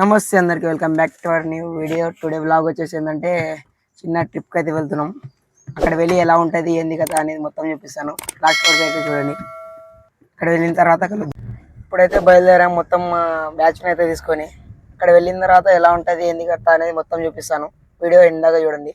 నమస్తే అందరికి welcome back to our new video today blog వచ్చేసి ఏంటంటే చిన్న ట్రిప్కి అయితే వెళ్తున్నాం. అక్కడ వెళ్ళి ఎలా ఉంటుంది ఏంది కదా అనేది మొత్తం చూపిస్తాను. లాస్ట్ వరకు అయితే చూడండి. అక్కడ వెళ్ళిన తర్వాత ఇప్పుడైతే బయలుదేరాం మొత్తం బ్యాచ్ని అయితే తీసుకొని. అక్కడ వెళ్ళిన తర్వాత ఎలా ఉంటుంది ఏంది కదా అనేది మొత్తం చూపిస్తాను. వీడియో ఎందాక చూడండి.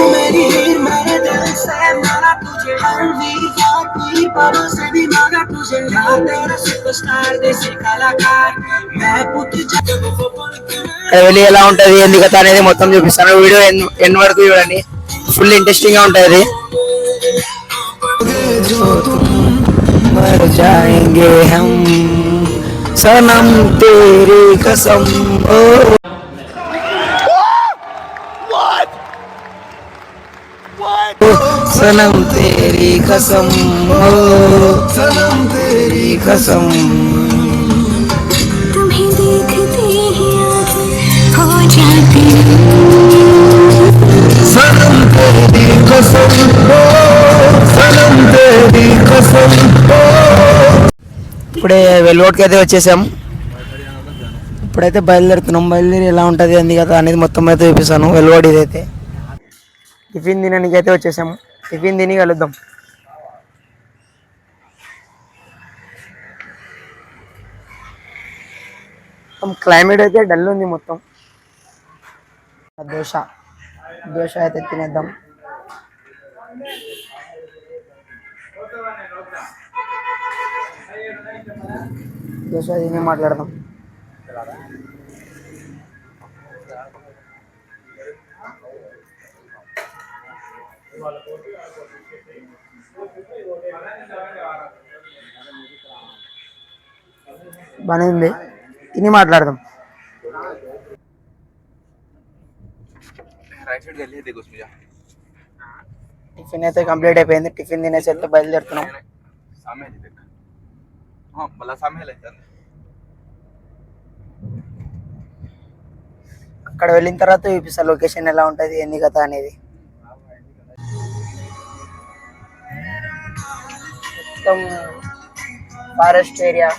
शरीर मेरे ఎలా ఉంటుంది? ఏంది అనేది మొత్తం చూపిస్తాను. వీడియో ఎన్ని వరకు చూడండి. ఫుల్ ఇంట్రెస్టింగ్గా ఉంటుంది. మర్ సనం తేరీ కసం. सनम तेरी कसम ओ सनम तेरी कसम तुम्हें देखते ही आंखें हो जाती सनम तेरी कसम ओ सनम तेरी कसम ओ ఇప్పుడే వెల్లోడ్కి అయితే వచ్చేసాం ఇప్పుడైతే బయలుదేరుతున్నాం బయలుదేరి ఎలా ఉంటుంది అంది కదా అనేది మొత్తం అయితే చూపిస్తాను వెల్లోడ్ ఇదైతే టిఫిన్ తినడానికి అయితే వచ్చేసాము. టిఫిన్ తిని కలుద్దాం. క్లైమేట్ అయితే డల్ ఉంది మొత్తం. ఆ దోశ. దోశ అయితే తినేద్దాం. దోశ తిని మాట్లాడదాం. బాగానే ఉంది తిని మాట్లాడదాం టిఫిన్ అయితే కంప్లీట్ అయిపోయింది. టిఫిన్ తినేసి అయితే బయలుదేరుతున్నాం. అక్కడ వెళ్ళిన తర్వాత చూపిస్తా లొకేషన్ ఎలా ఉంటుంది ఏంది కదా అనేది. మొత్తం ఫారెస్ట్ ఏరియా.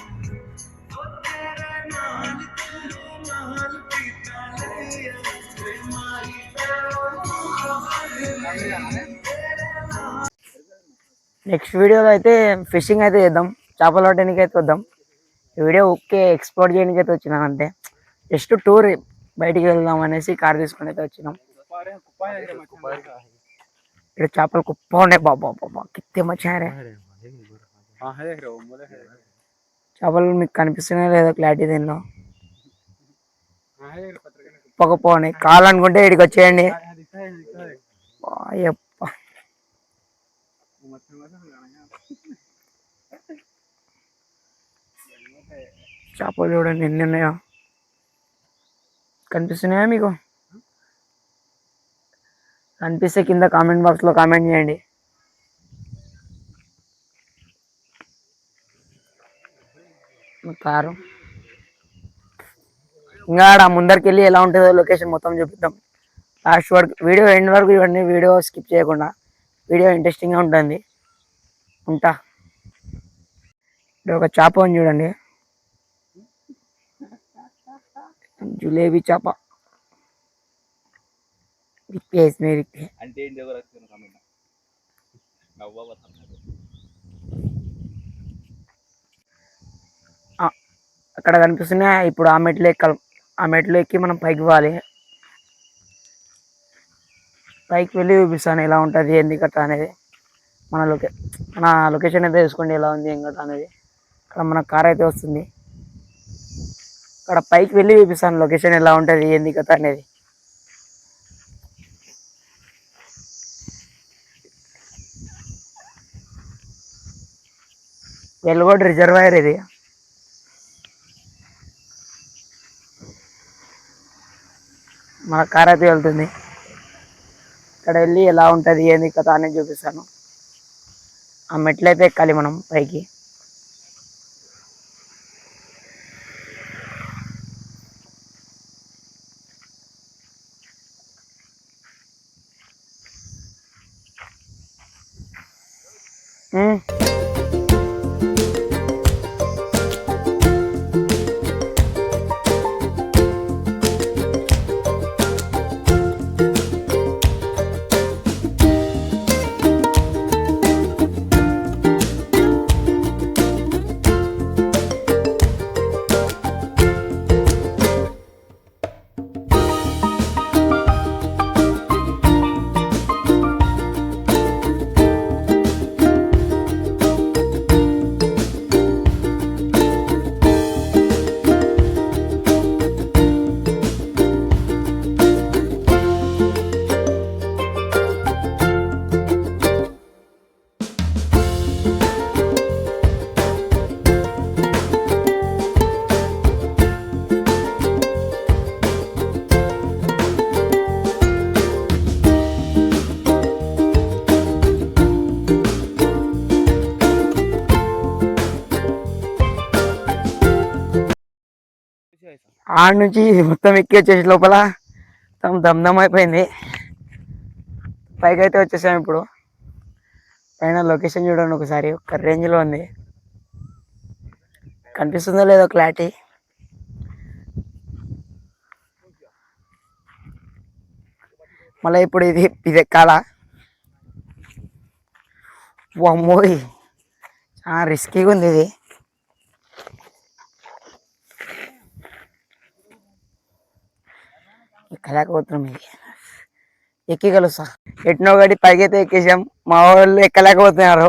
నెక్స్ట్ వీడియోలో అయితే ఫిషింగ్ అయితే చేద్దాం. చేపలు పట్టడానికి అయితే వద్దాం. ఈ వీడియో ఓకే ఎక్స్ప్లోర్ చేయడానికి అయితే వచ్చినాం అంటే జస్ట్ టూర్ బయటికి వెళ్దాం అనేసి కార్ తీసుకొని అయితే వచ్చినాం. ఇక్కడ చేపలు కుప్ప ఉన్నాయి. బాబా బాబా కిత్తే మచ్చారే చేపలు మీకు కనిపిస్తున్నాయి లేదా క్లారిటీ దీనిలో ఉన్నాయి కావాలనుకుంటే ఇక్కడికి వచ్చేయండి. చేపలు చూడండి ఎన్ని ఉన్నాయో. కనిపిస్తున్నాయా మీకు? కనిపిస్తే కింద కామెంట్ బాక్స్లో కామెంట్ చేయండి. కారు ఇంకా ఆడ ముందరికి వెళ్ళి ఎలా ఉంటుందో లొకేషన్ మొత్తం చూపిద్దాం. లాస్ట్ వరకు వీడియో ఎండ్ వరకు చూడండి వీడియో స్కిప్ చేయకుండా. వీడియో ఇంట్రెస్టింగ్గా ఉంటుంది. ఉంటా. ఇక్కడ ఒక చేప అని చూడండి. జులేబీ చేప. విప్పేసి మీరు అక్కడ కనిపిస్తున్నాయి ఇప్పుడు ఆ మెట్లు ఎక్కాలి. ఆ మెట్లు ఎక్కి మనం పైకి పోవాలి పైకి వెళ్ళి చూపిస్తాను ఎలా ఉంటుంది ఏంది గట్రా అనేది. మన లొకే మన లొకేషన్ అయితే చూసుకోండి ఎలా ఉంది ఏం అనేది. అక్కడ మన కార్ అయితే వస్తుంది. అక్కడ పైకి వెళ్ళి చూపిస్తాను లొకేషన్ ఎలా ఉంటుంది ఏంది కథ అనేది. వెలుగోడ్ రిజర్వాయర్ ఇది. మన కార్ అయితే వెళ్తుంది. ఇక్కడ వెళ్ళి ఎలా ఉంటుంది ఏంది కథ అనేది చూపిస్తాను. ఆ మెట్లు అయితే ఎక్కాలి మనం పైకి. ఆడ నుంచి మొత్తం ఎక్కేసేసి లోపల మొత్తం దమ్దమ్ అయిపోయింది. పైకి అయితే వచ్చేసాం ఇప్పుడు. పైన లొకేషన్ చూడండి ఒకసారి ఒక రేంజ్లో ఉంది. కనిపిస్తుందో లేదో క్లారిటీ. మళ్ళీ ఇప్పుడు ఇది ఇది ఎక్కాలా. అమ్మోయ్ చాలా రిస్కీగా ఉంది ఇది. ఎక్కలేకపోతున్నాం ఇది ఎక్కగలుస్తా. ఎట్నో గడి పైకైతే అయితే ఎక్కేసాం మా వాళ్ళు ఎక్కలేకపోతున్నారు.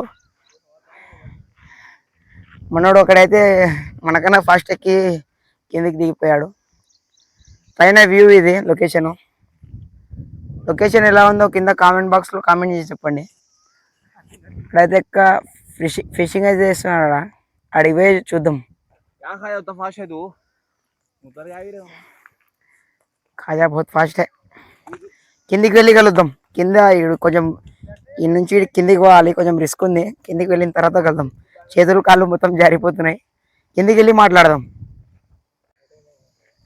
మనోడు ఒకడైతే మనకన్నా ఫాస్ట్ ఎక్కి కిందికి దిగిపోయాడు. పైన వ్యూ ఇది లొకేషన్. లొకేషన్ ఎలా ఉందో కింద కామెంట్ బాక్స్లో కామెంట్ చేసి చెప్పండి. ఇక్కడైతే ఎక్క ఫిషింగ్ ఫిషింగ్ అయితే చేస్తున్నాడు? అడిగి పోయి చూద్దాం. కాజా బహుత్ ఫాస్టే కిందికి వెళ్ళి కలుద్దాం కింద కొంచెం ఈ నుంచి కిందికి పోవాలి కొంచెం రిస్క్ ఉంది. కిందికి వెళ్ళిన తర్వాత కలుద్దాం. చేతులు కాళ్ళు మొత్తం జారిపోతున్నాయి. కిందికి వెళ్ళి మాట్లాడదాం.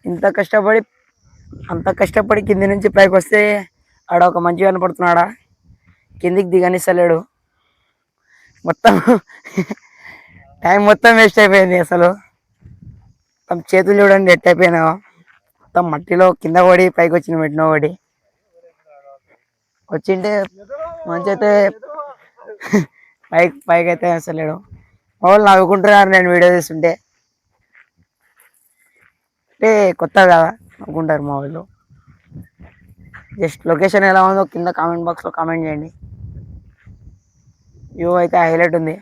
ఇంత కష్టపడి అంత కష్టపడి కింది నుంచి పైకి వస్తే ఆడ ఒక మంచి కనపడుతున్నాడా? కిందికి దిగనిస్తలేడు. మొత్తం టైం మొత్తం వేస్ట్ అయిపోయింది అసలు. చేతులు చూడండి ఎట్ అయిపోయినావా మొత్తం మట్టిలో కింద పడి పైకి వచ్చిన పెట్టిన పడి వచ్చింటే మంచి అయితే పైకి పైకి అయితే అసలేడు. మా వాళ్ళు నవ్వుకుంటున్నారు నేను వీడియో తీస్తుంటే. అంటే కొత్త కదా నవ్వుకుంటారు మా వాళ్ళు. జస్ట్ లొకేషన్ ఎలా ఉందో కింద కామెంట్ బాక్స్లో కామెంట్ చేయండి. వ్యూ అయితే హైలైట్ ఉంది.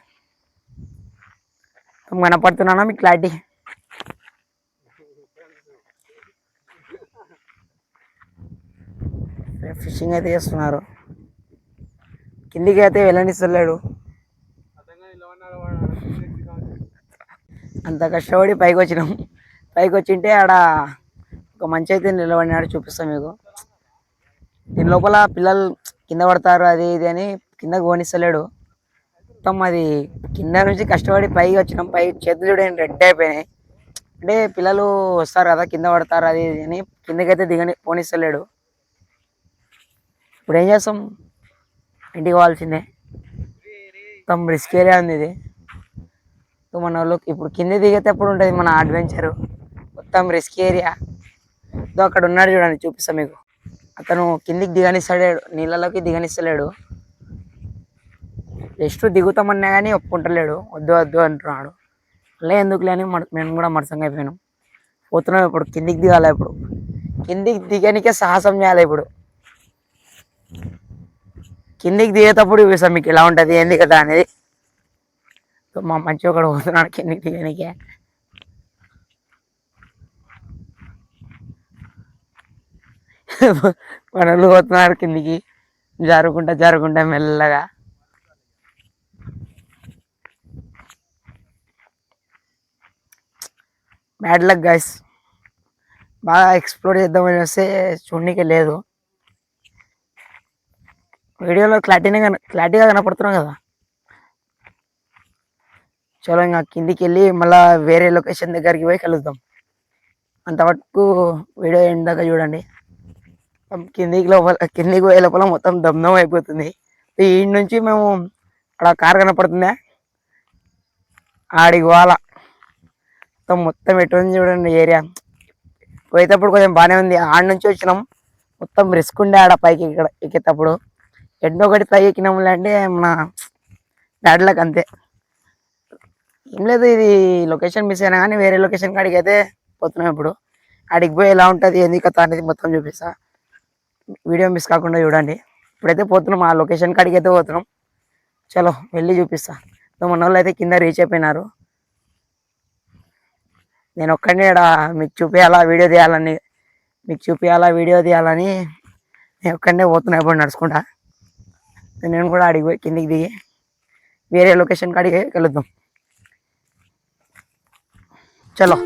కనపడుతున్నానా మీకు క్లారిటీ? ఫిషింగ్ అయితే చేస్తున్నారు. కిందికి అయితే వెళ్ళనిస్తలేడు అంత కష్టపడి పైకి వచ్చినాం. పైకి వచ్చింటే ఆడ ఒక మంచి అయితే నిలబడినాడు చూపిస్తాం మీకు. దీని లోపల పిల్లలు కింద పడతారు అది ఇది అని కింద గోనిస్తలేడు. మొత్తం అది కింద నుంచి కష్టపడి పైకి వచ్చినాం. పై చేతులు చూడండి రెడ్ అయిపోయినాయి. అంటే పిల్లలు వస్తారు కదా కింద పడతారు అది ఇది అని కిందకైతే దిగని పోనిస్తలేడు. ఇప్పుడు ఏం చేస్తాం? ఇంటికి పోవాల్సిందే. మొత్తం రిస్క్ ఏరియా ఉంది ఇది. సో మన ఇప్పుడు కింద దిగేటప్పుడు ఉంటుంది మన అడ్వెంచరు. మొత్తం రిస్క్ ఏరియా. సో అక్కడ ఉన్నాడు చూడండి చూపిస్తాను మీకు. అతను కిందికి దిగనిస్తాడు నీళ్ళలోకి దిగనిస్తలేడు. జస్ట్ దిగుతామన్నా కానీ ఒప్పుకుంటలేడు. వద్దు వద్దు అంటున్నాడు. అలా ఎందుకులే అని మేము కూడా మరసంగా అయిపోయినాం పోతున్నాం ఇప్పుడు కిందికి దిగాలి ఇప్పుడు? కిందికి దిగనికే సాహసం చేయాలి ఇప్పుడు? కిందికి దిగేటప్పుడు చూపిస్తాం మీకు ఎలా ఉంటుంది ఏంది కదా అనేది. మా మంచి ఒకడు పోతున్నాడు కిందికి దిగనికే. పనులు పోతున్నారు కిందికి జారుకుంటా జారుకుంటా మెల్లగా. బ్యాడ్ లక్ గైస్ బాగా ఎక్స్ప్లోర్ చేద్దామని వస్తే చూడడానికి లేదు. వీడియోలో క్లారిటీనే కన క్లారిటీగా కనపడుతున్నాం కదా. చలో ఇంకా కిందికి వెళ్ళి మళ్ళీ వేరే లొకేషన్ దగ్గరికి పోయి కలుద్దాం. అంతవరకు వీడియో ఎండ్ దాకా చూడండి. కిందికి లోపల కిందికి పోయే లోపల మొత్తం దమ్దం అయిపోతుంది. ఈ నుంచి మేము అక్కడ కార్ కనపడుతుందా? ఆడికి పోవాల. మొత్తం మొత్తం ఎటువంటి చూడండి ఏరియా. పోయేటప్పుడు కొంచెం బాగానే ఉంది. ఆడ నుంచి వచ్చినాం. మొత్తం రిస్క్ ఉండే ఆడ పైకి ఇక్కడ ఎక్కేటప్పుడు. ఎన్నో ఒకటి పైకి ఎక్కినాము అంటే మన డాడీలకు అంతే. ఏం లేదు ఇది లొకేషన్ మిస్ అయినా కానీ వేరే లొకేషన్ కాడికి అయితే పోతున్నాం ఇప్పుడు. ఆడికి పోయి ఎలా ఉంటుంది ఏంది కథ అనేది మొత్తం చూపిస్తా. వీడియో మిస్ కాకుండా చూడండి. ఇప్పుడైతే పోతున్నాం ఆ లొకేషన్ కాడికి అయితే పోతున్నాం. చలో వెళ్ళి చూపిస్తా. సో మన వాళ్ళు అయితే కింద రీచ్ అయిపోయినారు. నేను ఒక్కడినే మీకు చూపించాలా వీడియో తీయాలని మీకు చూపించాలా వీడియో తీయాలని నేను ఒక్కడనే పోతున్నా ఇప్పుడు నడుచుకుంటా. నేను కూడా అడిగి పోయి కిందికి దిగి వేరే లొకేషన్ కాడికి కలుద్దాం చలో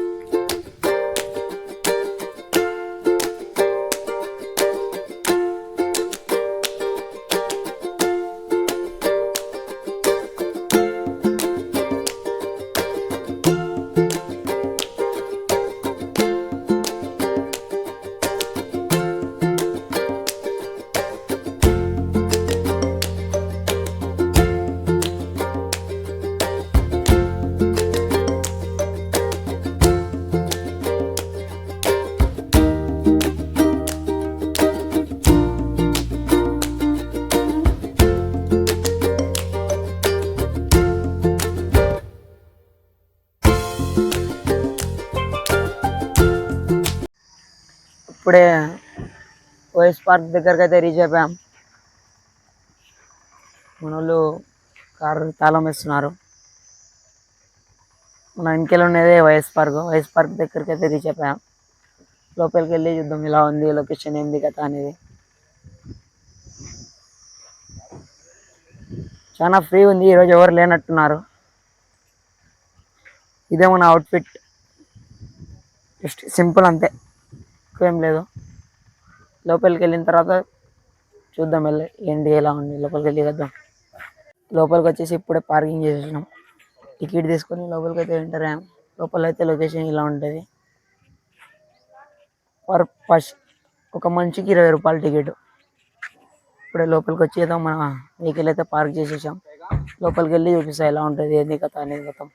ఓఎస్ పార్క్ దగ్గరికి అయితే రీచ్ అయిపోయాం. మన వాళ్ళు కారు తాళం వేస్తున్నారు. మన వెనకాల ఉన్నదే వైఎస్ పార్క్ వైఎస్ పార్క్ దగ్గరికి అయితే రీచ్ అయిపోయాం. లోపలికి వెళ్ళి చూద్దాం ఇలా ఉంది లొకేషన్ ఏంది కథ అనేది. చాలా ఫ్రీ ఉంది ఈరోజు ఎవరు లేనట్టున్నారు. ఇదే మన అవుట్ఫిట్ జస్ట్ సింపుల్ అంతే. ఎక్కువేం లేదు. లోపలికి వెళ్ళిన తర్వాత చూద్దాం వెళ్ళి ఏంటి ఎలా ఉంది. లోపలికి వెళ్ళి వద్దాం లోపలికి వచ్చేసి ఇప్పుడే పార్కింగ్ చేసేసినాం. టికెట్ తీసుకొని లోపలికి అయితే ఎంటర్ అయ్యాం లోపల అయితే లొకేషన్ ఇలా ఉంటుంది. పర్ పర్స్ ఒక మనిషికి ఇరవై రూపాయల టికెట్. ఇప్పుడే లోపలికి వచ్చి మన వెహికల్ అయితే పార్క్ చేసేసాం. లోపలికి వెళ్ళి చూపిస్తా ఎలా ఉంటుంది ఏంది కథ అనేది మొత్తం.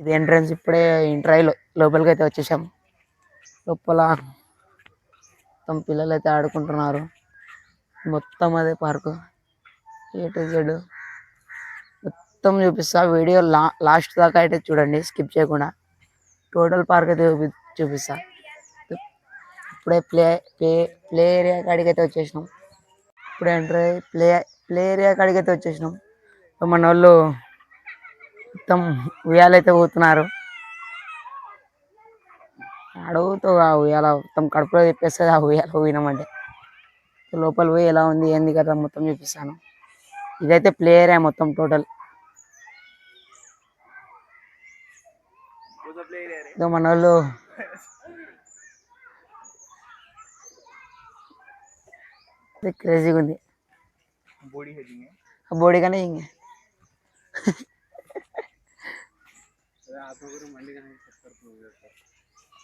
ఇది ఎంట్రన్స్ ఇప్పుడే ఇంట్రైలో లోపలికి అయితే వచ్చేసాం. లోపల మొత్తం పిల్లలు అయితే ఆడుకుంటున్నారు. మొత్తం అదే పార్కు. A to Z. మొత్తం చూపిస్తా. వీడియో లా లాస్ట్ దాకా అయితే చూడండి స్కిప్ చేయకుండా. టోటల్ పార్క్ అయితే చూపి చూపిస్తా. ఇప్పుడే ప్లే ప్లే ప్లే ఏరియా కాడికి అయితే వచ్చేసినాం. ఇప్పుడే ఎంటర్ అయ్యి ప్లే ప్లే ఏరియా కాడికి అయితే వచ్చేసినాం. మన వాళ్ళు మొత్తం ఉయ్యాలైతే పోతున్నారు అడుగుతూ ఆ ఉయ్యాల మొత్తం కడుపులో తిప్పేస్తుంది ఆ ఉయ్యాల పోయినామంటే. లోపల పోయి ఎలా ఉంది ఏంది కదా మొత్తం చూపిస్తాను ఇదైతే ప్లే ఏరియా మొత్తం టోటల్ ఇదో మన వాళ్ళు క్రేజీగా ఉంది. బోడీ కానీ ఇంకే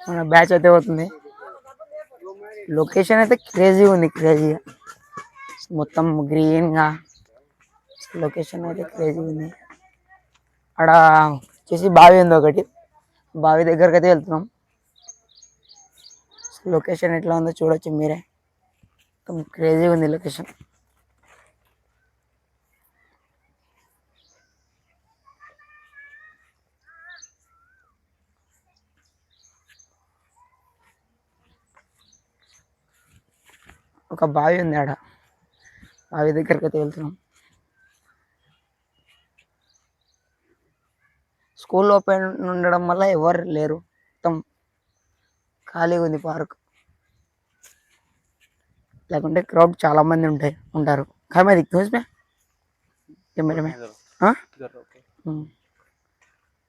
మన బ్యాచ్ అయితే పోతుంది. లొకేషన్ అయితే క్రేజీ ఉంది క్రేజీగా మొత్తం గ్రీన్గా లొకేషన్ అయితే క్రేజీ ఉంది. అక్కడ వచ్చేసి బావి ఉంది ఒకటి. బావి దగ్గరికి అయితే వెళ్తున్నాం. లొకేషన్ ఎట్లా ఉందో చూడొచ్చు మీరే. మొత్తం క్రేజీ ఉంది లొకేషన్ ఒక బావి ఉంది ఆడ. బావి దగ్గరికి అయితే వెళ్తున్నాం. స్కూల్ ఓపెన్ ఉండడం వల్ల ఎవరు లేరు. మొత్తం ఖాళీగా ఉంది పార్క్. లేకుంటే క్రౌడ్ చాలా మంది ఉంటాయి ఉంటారు. కానీ అది చూసిమే కెమెరా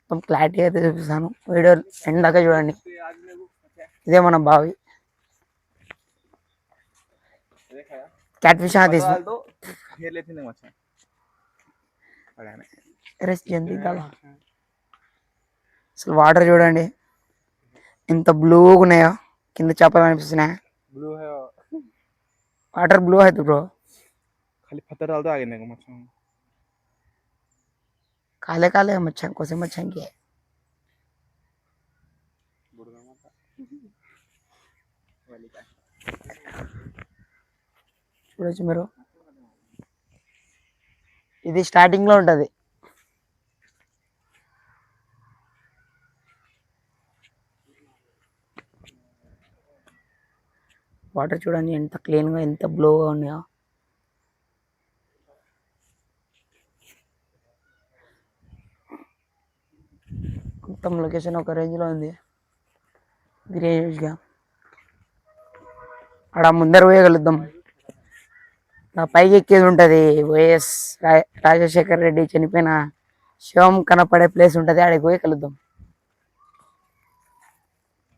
మొత్తం క్లారిటీ అయితే చూపిస్తాను. వీడియో ఎండ్ దాకా చూడండి. ఇదే మన బావి. క్యాట్ ఫిష్ తీసిన तो घेर लेते हैं मच्छा पड़ा है రెస్ట్ జంతి తల అసలు వాటర్ చూడండి ఎంత బ్లూగా ఉన్నాయో కింద చేపలు అనిపిస్తున్నాయి ब्लू है और వాటర్ బ్లూ అవుతుంది బ్రో खाली पत्थर डाल दो आगे नहीं मच्छा కాలే కాలే మచ్చాం కోసం మచ్చాంకి చూడొచ్చు మీరు. ఇది స్టార్టింగ్లో ఉంటుంది. వాటర్ చూడండి ఎంత క్లీన్గా ఎంత బ్లోగా ఉన్నాయో. మొత్తం లొకేషన్ ఒక రేంజ్లో ఉంది. గ్రేజ్గా అక్కడ ముందర పోయగలుగుతాం పైకి ఎక్కేది ఉంటుంది. వైఎస్ రా- రాజశేఖర్ రెడ్డి చనిపోయిన శివం కనపడే ప్లేస్ ఉంటుంది. ఆడికి పోయి కలుద్దాం.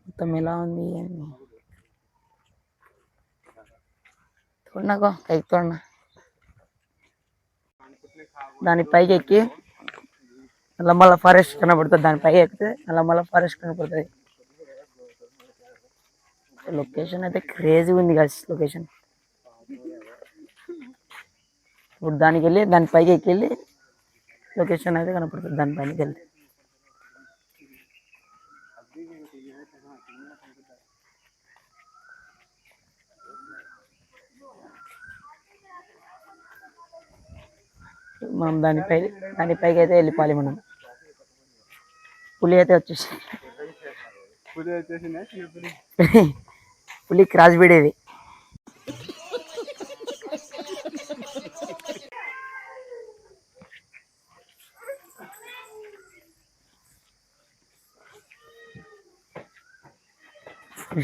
మొత్తం ఎలా ఉంది అని తోడినాకో పైకి తోడినా? దాని పైకి ఎక్కి నల్లమల్ల ఫారెస్ట్ కనబడుతుంది. దాని పైకి ఎక్కితే నల్లమల్ల ఫారెస్ట్ కనబడుతుంది లొకేషన్ అయితే క్రేజీ ఉంది కదా లొకేషన్. ఇప్పుడు దానికి వెళ్ళి దాని పైకి ఎక్కెళ్ళి లొకేషన్ అయితే కనపడుతుంది. దాని పైనకి మనం దానిపై దానిపైకి అయితే వెళ్ళిపోవాలి మనం. పులి అయితే వచ్చేసి పులి పులి క్రాస్ బీడేది.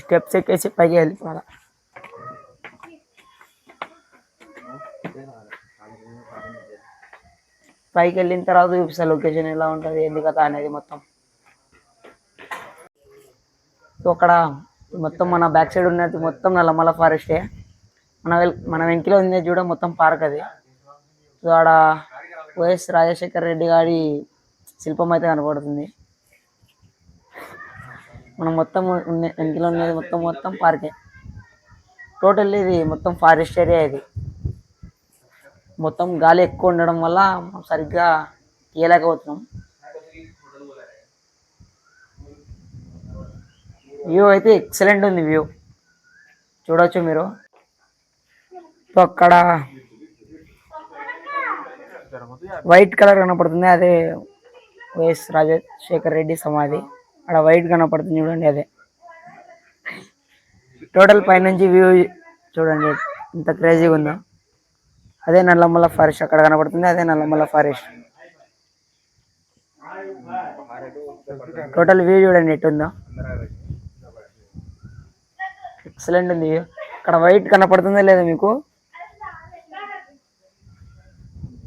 స్టెప్స్ ఎక్కేసి పైకి వెళ్ళిపోవాలి పైకి వెళ్ళిన తర్వాత చూపిస్తా లొకేషన్ ఎలా ఉంటుంది ఏంది కదా అనేది మొత్తం అక్కడ మొత్తం మన బ్యాక్ సైడ్ ఉన్నది మొత్తం నల్లమల ఫారెస్టే మన మన వెంకిలో ఉంది చూడ మొత్తం పార్క్ అది. సో ఆడ వైఎస్ రాజశేఖర్ రెడ్డి గారి శిల్పం అయితే కనపడుతుంది మనం మొత్తం ఉన్న వెంకిలో ఉన్నది మొత్తం మొత్తం పార్కే. టోటల్ ఇది మొత్తం ఫారెస్ట్ ఏరియా ఇది. మొత్తం గాలి ఎక్కువ ఉండడం వల్ల మనం సరిగ్గా తీయలేకపోతున్నాం. వ్యూ అయితే ఎక్సలెంట్ ఉంది వ్యూ చూడవచ్చు మీరు. సో అక్కడ వైట్ కలర్ కనపడుతుంది. అదే వైఎస్ రాజశేఖర్ రెడ్డి సమాధి. అక్కడ వైట్ కనపడుతుంది చూడండి అదే. టోటల్ పైనుంచి వ్యూ చూడండి ఎంత క్రేజీగా ఉందో. అదే నల్లమల్ల ఫారెస్ట్ అక్కడ కనపడుతుంది అదే నల్లమల్ల ఫారెస్ట్. టోటల్ వ్యూ చూడండి ఎట్టుందో. ఎక్సలెంట్ ఉంది అక్కడ వైట్ కనపడుతుందా లేదా మీకు?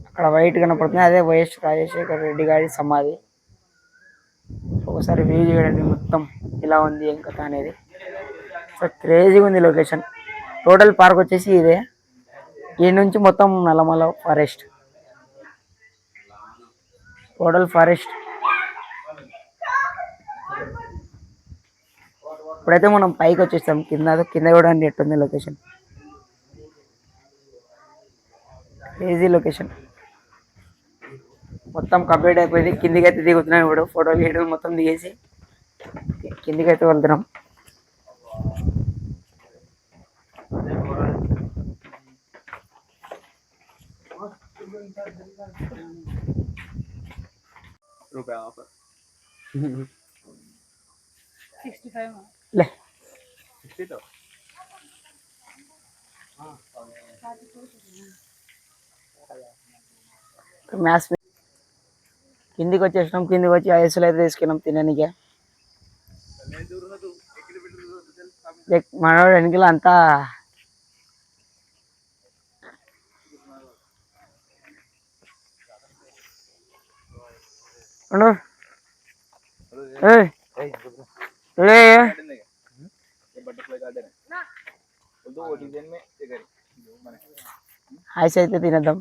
అక్కడ వైట్ కనపడుతుంది అదే వైఎస్ రాజశేఖర్ రెడ్డి గారి సమాధి. ఒకసారి వ్యూ చేయడానికి మొత్తం ఇలా ఉంది ఏం కథ అనేది. సో క్రేజీగా ఉంది లొకేషన్ టోటల్ పార్క్ వచ్చేసి ఇదే. ఈ నుంచి మొత్తం నల్లమల ఫారెస్ట్ టోటల్ ఫారెస్ట్ ఇప్పుడైతే మనం పైకి వచ్చేస్తాం. కింద కింద కూడా ఎట్టుంది లొకేషన్ క్రేజీ లొకేషన్ మొత్తం కంప్లీట్ అయిపోయింది. కిందికి అయితే దిగుతున్నాను ఇప్పుడు ఫోటో తీయడం మొత్తం దిగేసి కిందికి అయితే వెళ్తున్నాం మ్యాథ్స్ కిందికి వచ్చేసినాం కిందికి వచ్చి ఐఎస్ఎల్ అయితే తీసుకున్నాం తిననికే. మనోడు వెనకల అంతా ఐస్ అయితే తినేద్దాం.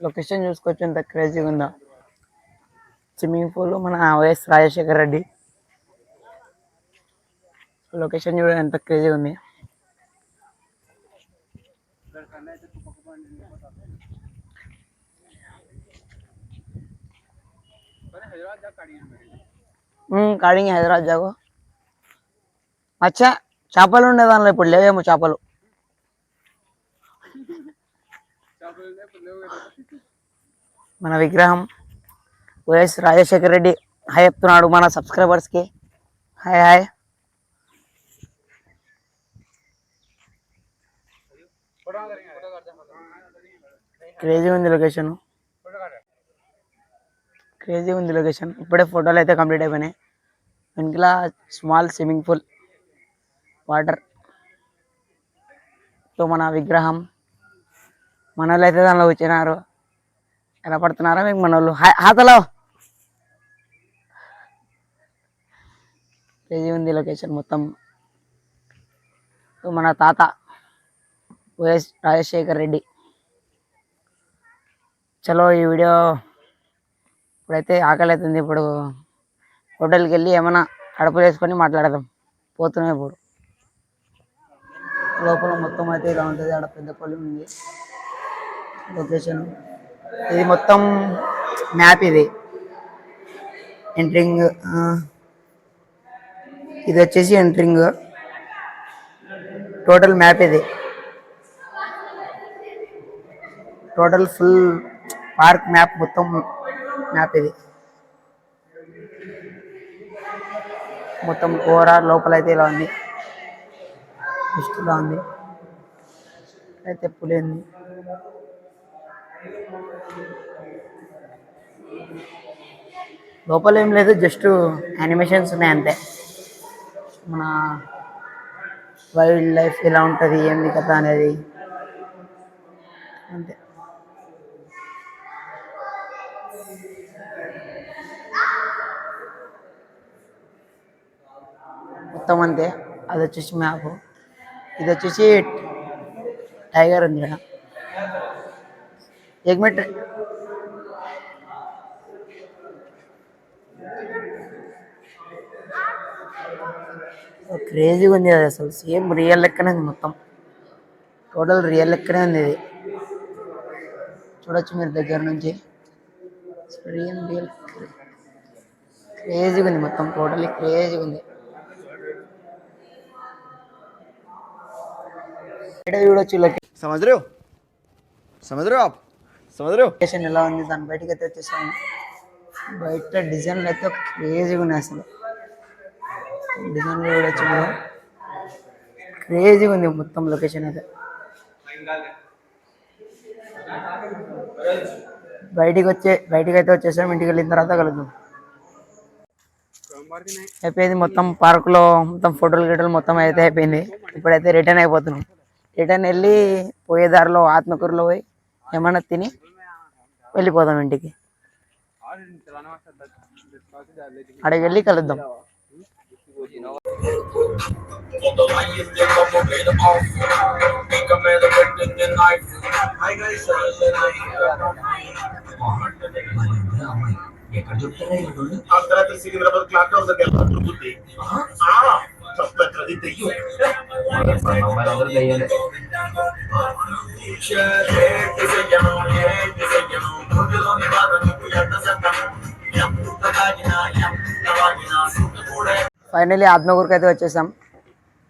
లొకేషన్ చూసుకోవచ్చు ఎంత క్రేజీగా ఉందా? స్విమ్మింగ్ పూల్ మన వైఎస్ రాజశేఖర్ రెడ్డి. లొకేషన్ చూడండి ఎంత క్రేజీగా ఉంది. కాడింగ్ హైదరాబాద్ జాగు. అచ్చా చేపలు ఉండే దానిలో ఇప్పుడు లేవేమో చేపలు. మన విగ్రహం వైఎస్ రాజశేఖర్ రెడ్డి హాయ్ చెప్తున్నాడు మన సబ్స్క్రైబర్స్కి. Hi hi. క్రేజీ ఉంది లొకేషన్. క్రేజీ ఉంది లొకేషన్ ఇప్పుడే ఫోటోలు అయితే కంప్లీట్ అయిపోయినాయి. వెనకల small swimming pool water so మన విగ్రహం మన వాళ్ళు అయితే దానిలో వచ్చినారు ఎలా పడుతున్నారో మీకు మన వాళ్ళు హాతలో! క్రేజీ ఉంది లొకేషన్ మొత్తం. సో మన తాత వైఎస్ రాజశేఖర్ రెడ్డి. చలో ఈ వీడియో ఇప్పుడైతే ఆకలి అవుతుంది ఇప్పుడు హోటల్కి వెళ్ళి ఏమైనా కడుపు వేసుకొని మాట్లాడదాం. పోతున్నాం ఇప్పుడు. లోపల మొత్తం అయితే ఇలా ఉంటుంది. ఆడ పెద్ద పల్లి ఉంది. లొకేషన్ ఇది మొత్తం మ్యాప్ ఇది. ఎంట్రింగ్ ఇది వచ్చేసి ఎంట్రింగ్ టోటల్ మ్యాప్ ఇది. టోటల్ ఫుల్ పార్క్ మ్యాప్ మొత్తం మ్యాప్ ఇది మొత్తం ఓవరాల్ లోపల అయితే ఇలా ఉంది. జస్ట్ ఇలా ఉంది. అయితే పులింది. లోపల ఏం లేదు జస్ట్ యానిమేషన్స్ ఉన్నాయి అంతే. మన వైల్డ్ లైఫ్ ఎలా ఉంటుంది ఏంది కథ అనేది. అంతే. మొత్తం అంతే అది వచ్చేసి మ్యాప్. ఇది వచ్చేసి టైగర్ ఉంది కదా ఎగ్ మినిట్ క్రేజీగా ఉంది అది అసలు. సేమ్ రియల్ లెక్కనే ఉంది మొత్తం. టోటల్ రియల్ లెక్కనే ఉంది ఇది. చూడొచ్చు మీరు దగ్గర నుంచి. రియల్ రియల్ క్రేజీగా ఉంది మొత్తం. టోటల్ క్రేజీగా ఉంది. వీడియో చూడొచ్చు సమజ్ రే సమజ్ రే ఆప్. సమజ్ రే లొకేషన్ ఎలా ఉంది? దాని బయటకి అయితే వచ్చేసాము. బయట డిజైన్లు అయితే క్రేజీగా ఉన్నాయి అసలు. డిజైన్లు చూడొచ్చు క్రేజీగా ఉంది మొత్తం లొకేషన్ అయితే. బయటికి వచ్చే బయటికి అయితే వచ్చేసాము. ఇంటికి వెళ్ళిన తర్వాత కలుద్దాం. అయిపోయింది మొత్తం పార్క్లో మొత్తం ఫోటోలు గిటోలు మొత్తం అయితే అయిపోయింది. ఇప్పుడైతే రిటర్న్ అయిపోతున్నాం. రిటర్న్ వెళ్ళి పోయే దారిలో ఆత్మకూరులో పోయి ఏమన్నా తిని వెళ్ళిపోదాం ఇంటికి. అక్కడికి వెళ్ళి కలుద్దాం Quando అర్ధరాత్రి సికింద్రాబాద్ క్లాక్ టవర్ దగ్గర తెయ్యం. ఫైనలీ ఆత్మకూరుకి అయితే వచ్చేసాం.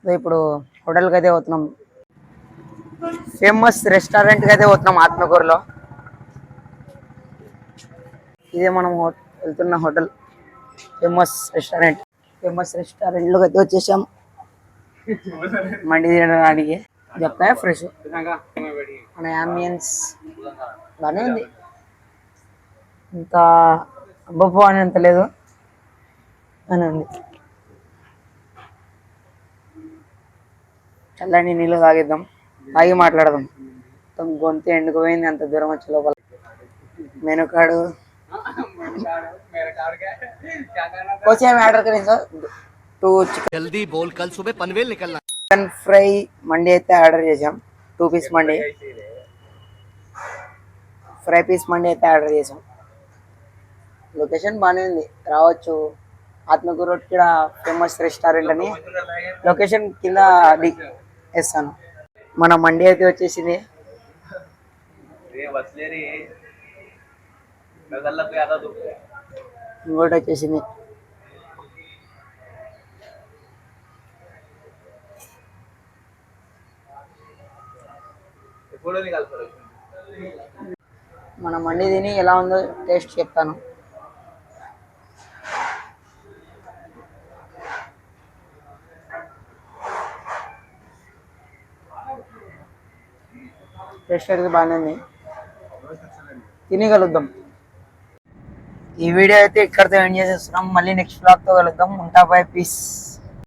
సో ఇప్పుడు హోటల్కి అయితే పోతున్నాం. ఫేమస్ రెస్టారెంట్కి అయితే పోతున్నాం ఆత్మకూరులో. ఇదే మనం వెళ్తున్న హోటల్. Famous restaurant. ఫేమస్ రెస్టారెంట్లో అయితే వచ్చేసాం. మండి తినడానికి చెప్తా ఫ్రెష్ మన యాంబియన్స్ బాగానే ఉంది. ఇంత అబ్బో అని అంత లేదు. అని ఉంది. చల్లని నీళ్ళు తాగిద్దాం. తాగి మాట్లాడదాం. గొంతు ఎండుకుపోయింది అంత దూరం వచ్చే లోపల. మెనుకాడు मेरा कार क्या है क्या करना వచ్చే ఆర్డర్ కనీసం టూ చికెన్ जल्दी बोल कल सुबह पनवेल निकलना చికెన్ ఫ్రై మండి అయితే ఆర్డర్ చేసాం two piece mandi fry piece mandi అయితే ఆర్డర్ చేసాం లొకేషన్ బాగానే ఉంది రావచ్చు ఆత్మకూరు రోడ్ ఇక్కడ ఫేమస్ రెస్టారెంట్ అని లొకేషన్ కింద డి- వేస్తాను మన మండి అయితే వచ్చేసింది ఇంకోటి వచ్చేసింది. మన మండి తిని ఎలా ఉందో టేస్ట్ చెప్తాను. టేస్ట్ అయితే బాగానే ఉంది. తినగలుగుతాం ఈ వీడియో అయితే ఇక్కడితో ఎండ్ చేసేస్తున్నాం. మళ్ళీ నెక్స్ట్ బ్లాగ్తో కలుద్దాం. ఉంటా బై పీస్